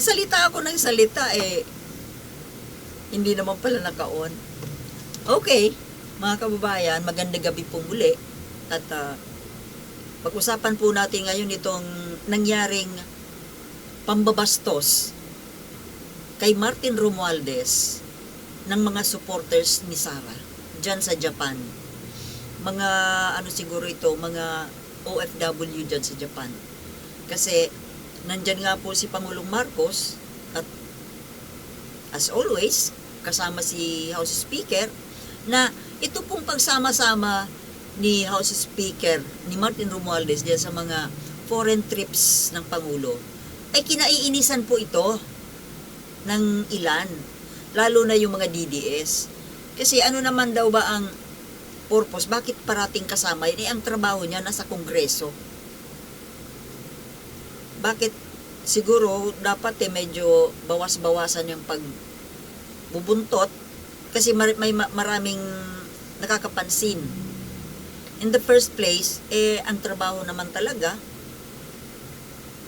salita ako ng salita eh. Hindi naman pala naka-on. Okay, mga kababayan, magandang gabi po muli. At ah, pag-usapan po natin ngayon itong nangyaring pambabastos kay Martin Romualdez ng mga supporters ni Sara dyan sa Japan. Mga ano siguro ito, mga OFW dyan sa Japan. Kasi nandyan nga po si Pangulong Marcos at as always, kasama si House Speaker na ito pong pagsama-sama ni House Speaker ni Martin Romualdez diyan sa mga foreign trips ng Pangulo ay kinaiinisan po ito ng ilan lalo na yung mga DDS kasi ano naman daw ba ang purpose? Bakit parating kasama? Yun ang trabaho niya nasa kongreso bakit siguro dapat eh medyo bawas-bawasan yung pag bubuntot kasi mar- may ma- maraming nakakapansin. In the first place, eh, ang trabaho naman talaga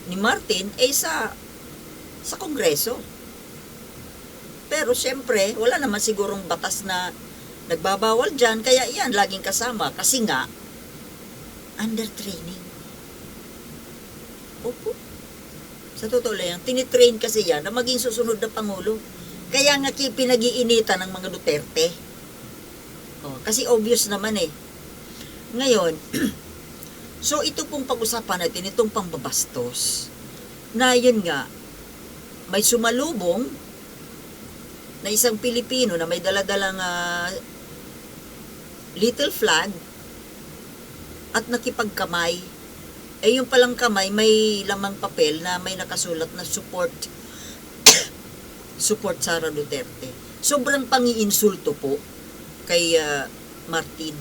ni Martin eh sa sa kongreso. Pero syempre, wala naman sigurong batas na nagbabawal dyan, kaya yan, laging kasama. Kasi nga, under training. Sa totoo lang, tinitrain kasi yan na maging susunod na Pangulo. Kaya nga pinag-iinitan ng mga Duterte. Oh, kasi obvious naman eh. Ngayon, so ito pong pag-usapan natin, itong pambabastos, na yun nga, may sumalubong na isang Pilipino na may daladalang ah, little flag at nakipagkamay. Eh yung palang kamay may lamang papel na may nakasulat na support support Sara Duterte. Sobrang pangiinsulto po kay ah, Martin.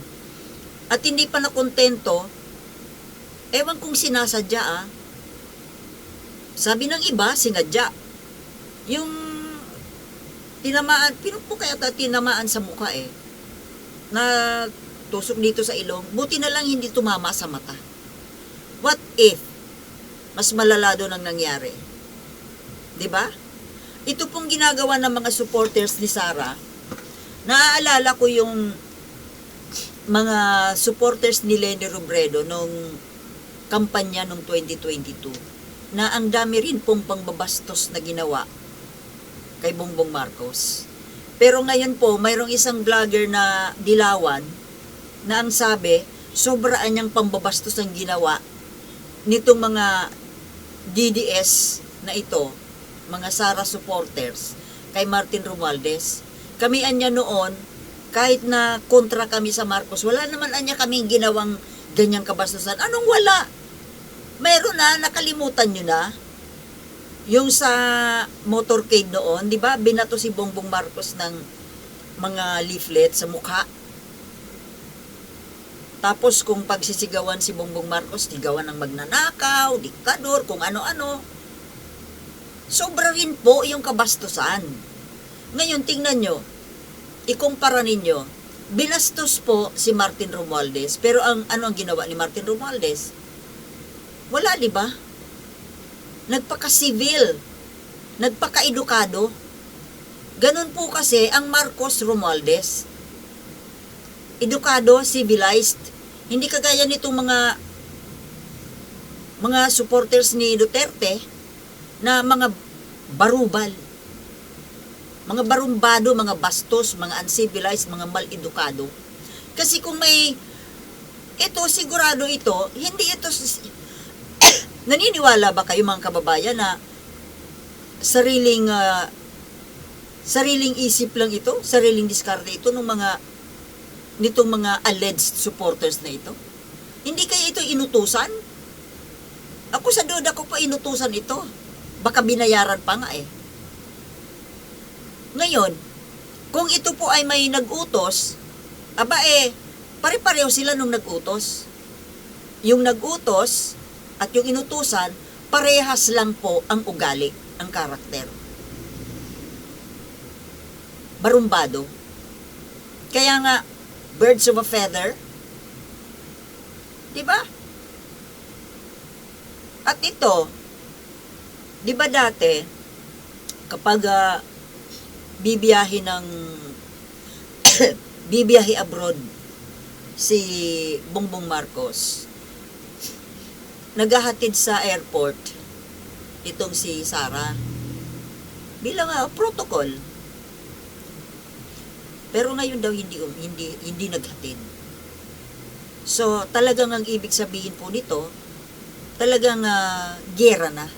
At hindi pa nakontento, ewan kung sinasadya ah. Sabi ng iba, sinadya. Yung tinamaan, pinupo kaya ta tinamaan sa mukha eh. Na tusok dito sa ilong, buti na lang hindi tumama sa mata. What if mas malala doon ang nangyari? 'Di ba? Ito pong ginagawa ng mga supporters ni Sara. Naaalala ko yung mga supporters ni Lenny Robredo nung kampanya nung 2022 na ang dami rin pong pangbabastos na ginawa kay Bongbong Marcos. Pero ngayon po, mayroong isang vlogger na dilawan na ang sabi, sobraan niyang pambabastos ang ginawa nitong mga DDS na ito, mga Sara supporters, kay Martin Romualdez. Kami anya noon, kahit na kontra kami sa Marcos, wala naman anya kaming ginawang ganyang kabastusan. Anong wala? Meron na, nakalimutan nyo na. Yung sa motorcade noon, di ba, binato si Bongbong Marcos ng mga leaflet sa mukha. Tapos kung pagsisigawan si Bongbong Marcos, sigawan ng magnanakaw, diktador, kung ano-ano. Sobra rin po yung kabastusan. Ngayon, tingnan nyo, ikumpara ninyo, binastos po si Martin Romualdez, pero ang ano ang ginawa ni Martin Romualdez? Wala, di ba? Nagpaka-civil, nagpaka-edukado. Ganun po kasi ang Marcos Romualdez. Edukado, civilized. Hindi kagaya nitong mga mga supporters ni Duterte na mga barubal. Mga barumbado, mga bastos, mga uncivilized, mga mal-edukado. Kasi kung may ito, sigurado ito, hindi ito naniniwala ba kayo mga kababayan na sariling ah, sariling isip lang ito, sariling diskarte ito ng mga nitong mga alleged supporters na ito? Hindi kaya ito inutusan? Ako sa duda ko pa inutusan ito. Baka binayaran pa nga eh. Ngayon, kung ito po ay may nag-utos, aba eh, pare-pareho sila nung nag-utos. Yung nag-utos at yung inutusan, parehas lang po ang ugali, ang karakter. Barumbado. Kaya nga, birds of a feather. Di ba? At ito, di ba dati, kapag ah, bibiyahe ng bibiyahe abroad si Bongbong Marcos naghahatid sa airport itong si Sara bilang ah, protocol pero ngayon daw hindi hindi hindi naghatid. So talagang ang ibig sabihin po nito talagang ah, gera na.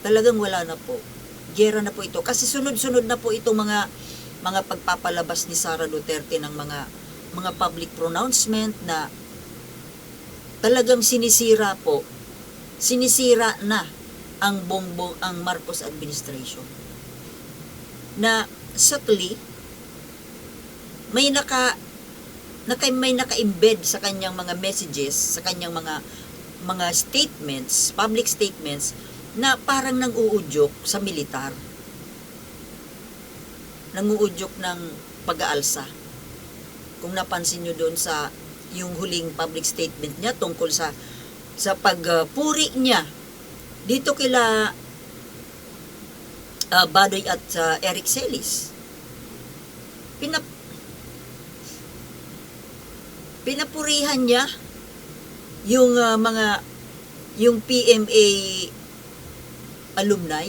Talagang wala na po. Gera na po ito. Kasi sunod-sunod na po itong mga mga pagpapalabas ni Sara Duterte ng mga mga public pronouncement na talagang sinisira po sinisira na ang bongbong ang Marcos administration. Na subtly may naka naka may naka-embed sa kanyang mga messages sa kanyang mga mga statements public statements na parang nang-uudyok sa militar. Nanguudyok ng pag-aalsa. Kung napansin nyo doon sa yung huling public statement niya tungkol sa sa pagpuri niya dito kila uh, Badoy at uh, Eric Celis pinap pinapurihan niya yung uh, mga yung PMA alumni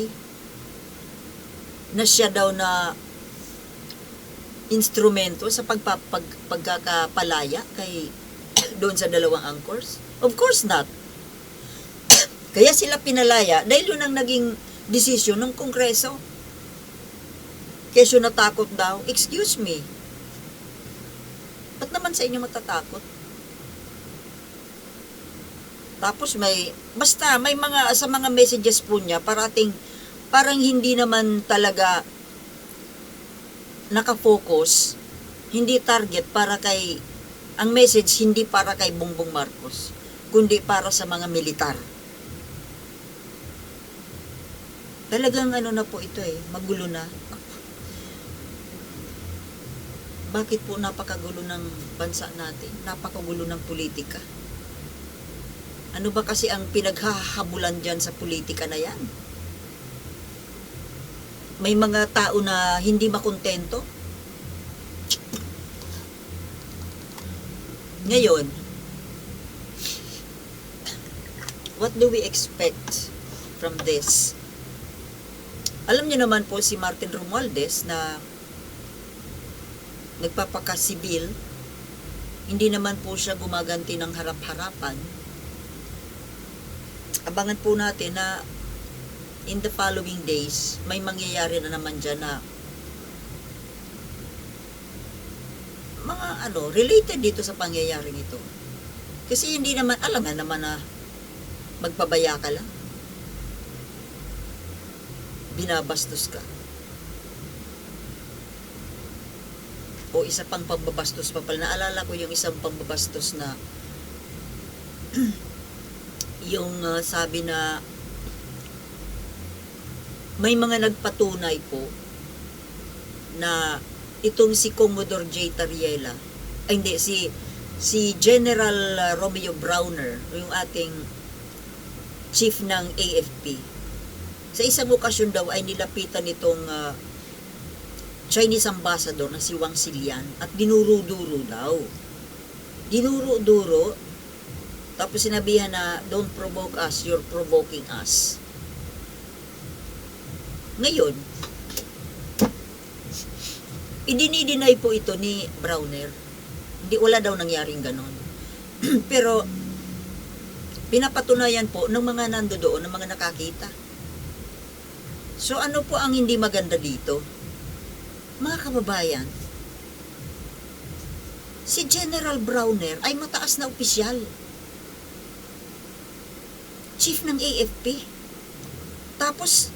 na siya daw na instrumento sa pagpapag, pagkakapalaya kay doon sa dalawang anchors? Of course not. Kaya sila pinalaya dahil yun ang naging desisyon ng Kongreso. Kesyo natakot daw, excuse me. Ba't naman sa inyo matatakot? Tapos may, basta may mga, sa mga messages po niya, parating, parang hindi naman talaga nakafocus, hindi target para kay, ang message hindi para kay Bongbong Marcos, kundi para sa mga militar. Talagang ano na po ito eh, magulo na. Bakit po napakagulo ng bansa natin? Napakagulo ng politika. Ano ba kasi ang pinaghahabulan dyan sa politika na yan? May mga tao na hindi makontento. Ngayon, what do we expect from this? Alam niyo naman po si Martin Romualdez na nagpapakasibil, hindi naman po siya gumaganti ng harap-harapan. Abangan po natin na in the following days, may mangyayari na naman dyan na mga ano, related dito sa pangyayaring ito. Kasi hindi naman, alam nga naman na magpabaya ka lang. Binabastos ka. O isa pang pambabastos pa pala. Naalala ko yung isang pambabastos na yung uh, sabi na may mga nagpatunay po na itong si Commodore J. Tariela, ay hindi, si, si General uh, Romeo Browner, yung ating chief ng AFP, sa isang okasyon daw ay nilapitan itong uh, Chinese ambassador na si Wang Silian at dinuro-duro daw. Dinuro-duro, tapos sinabihan na, don't provoke us, you're provoking us. Ngayon, idinidinay po ito ni Browner. Hindi wala daw nangyaring ganon. Pero, pinapatunayan po ng mga nando doon, ng mga nakakita. So, ano po ang hindi maganda dito? Mga kababayan, si General Browner ay mataas na opisyal. Chief ng AFP. Tapos,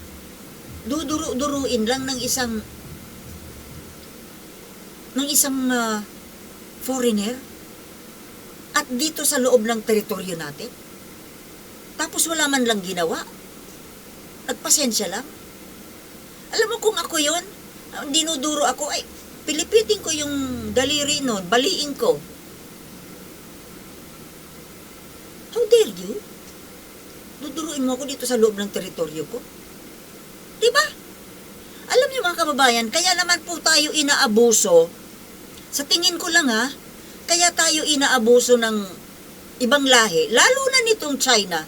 duduru-duruin lang ng isang ng isang uh, foreigner at dito sa loob ng teritoryo natin. Tapos wala man lang ginawa. Nagpasensya lang. Alam mo kung ako yon, dinuduro ako, ay pilipitin ko yung daliri nun, baliin ko. How dare you? Duduruin mo ako dito sa loob ng teritoryo ko? kababayan, kaya naman po tayo inaabuso. Sa tingin ko lang ha, kaya tayo inaabuso ng ibang lahi, lalo na nitong China.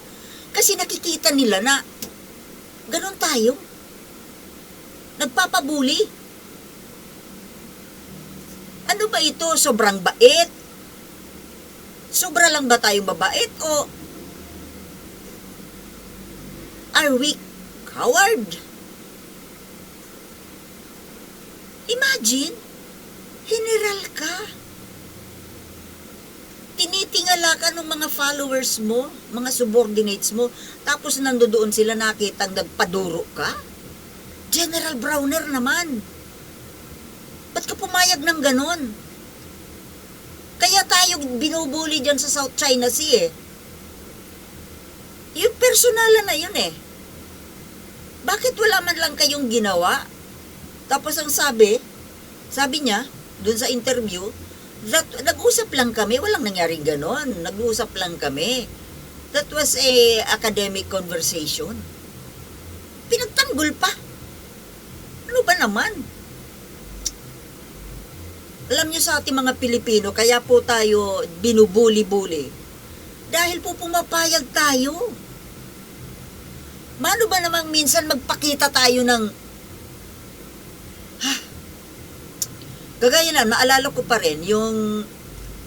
Kasi nakikita nila na ganon tayo. Nagpapabuli. Ano ba ito? Sobrang bait? Sobra lang ba tayong mabait o are we coward? Imagine, general ka. Tinitingala ka ng mga followers mo, mga subordinates mo, tapos nandoon sila nakitang nagpaduro ka? General Browner naman. Ba't ka pumayag ng ganon? Kaya tayo binubuli dyan sa South China Sea eh. Yung personalan na yun eh. Bakit wala man lang kayong ginawa? Tapos ang sabi, sabi niya, dun sa interview, that, nag-usap lang kami, walang nangyaring ganon. Nag-usap lang kami. That was a academic conversation. Pinagtanggol pa. Ano ba naman? Alam niyo sa ating mga Pilipino, kaya po tayo binubuli-buli. Dahil po pumapayag tayo. Mano ba namang minsan magpakita tayo ng ha? Kagaya na, naalala ko pa rin yung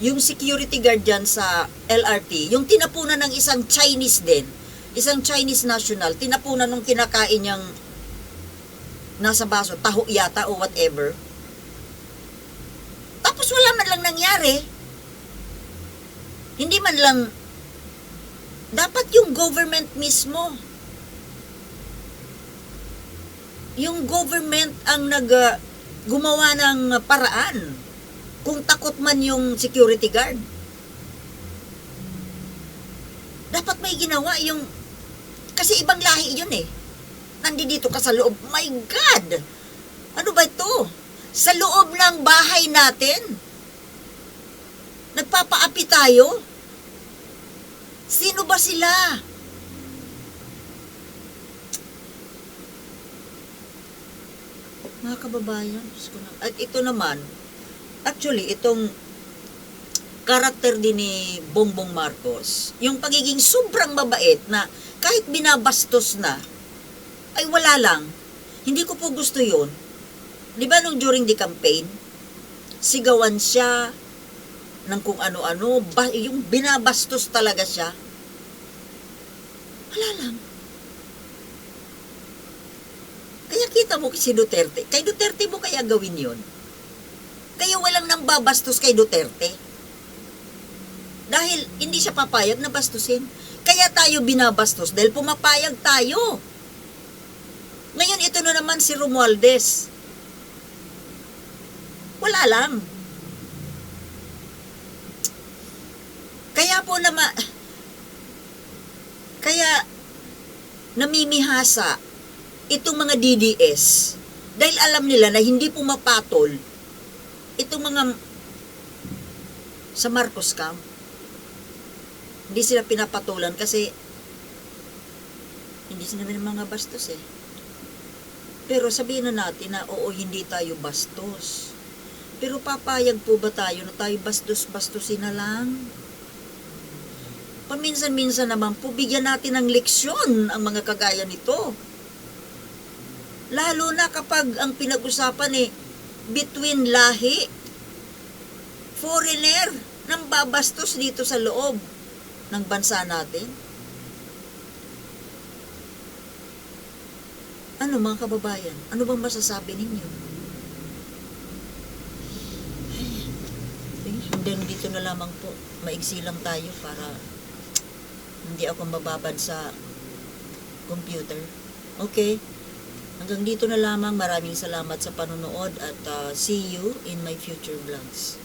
yung security guard dyan sa LRT, yung tinapunan ng isang Chinese din, isang Chinese national, tinapunan nung kinakain niyang nasa baso, taho yata o whatever. Tapos wala man lang nangyari. Hindi man lang, dapat yung government mismo, yung government ang nag uh, gumawa ng paraan kung takot man yung security guard. Dapat may ginawa yung kasi ibang lahi yun eh. Nandito ka sa loob. My God! Ano ba ito? Sa loob ng bahay natin? Nagpapaapi tayo? Sino ba sila? Mga kababayan, at ito naman, actually, itong karakter din ni Bongbong Marcos, yung pagiging sobrang mabait na kahit binabastos na, ay wala lang. Hindi ko po gusto yun. Di ba nung during the campaign, sigawan siya ng kung ano-ano, ba, yung binabastos talaga siya. Wala lang. Kaya kita mo si Duterte. Kay Duterte mo kaya gawin yon. Kaya walang nang babastos kay Duterte. Dahil hindi siya papayag na bastusin. Kaya tayo binabastos dahil pumapayag tayo. Ngayon ito na naman si Romualdez. Wala lang. Kaya po nama kaya namimihasa itong mga DDS dahil alam nila na hindi pumapatol itong mga sa Marcos Camp. Hindi sila pinapatulan kasi hindi sila ng mga bastos eh. Pero sabihin na natin na oo, hindi tayo bastos. Pero papayag po ba tayo na tayo bastos-bastusin na lang? Paminsan-minsan naman po, bigyan natin ng leksyon ang mga kagaya nito. Lalo na kapag ang pinag-usapan eh, between lahi, foreigner, nang babastos dito sa loob ng bansa natin. Ano mga kababayan? Ano bang masasabi ninyo? Hanggang dito na lamang po. Maigsi lang tayo para hindi ako mababad sa computer. Okay? Hanggang dito na lamang. Maraming salamat sa panonood at uh, see you in my future vlogs.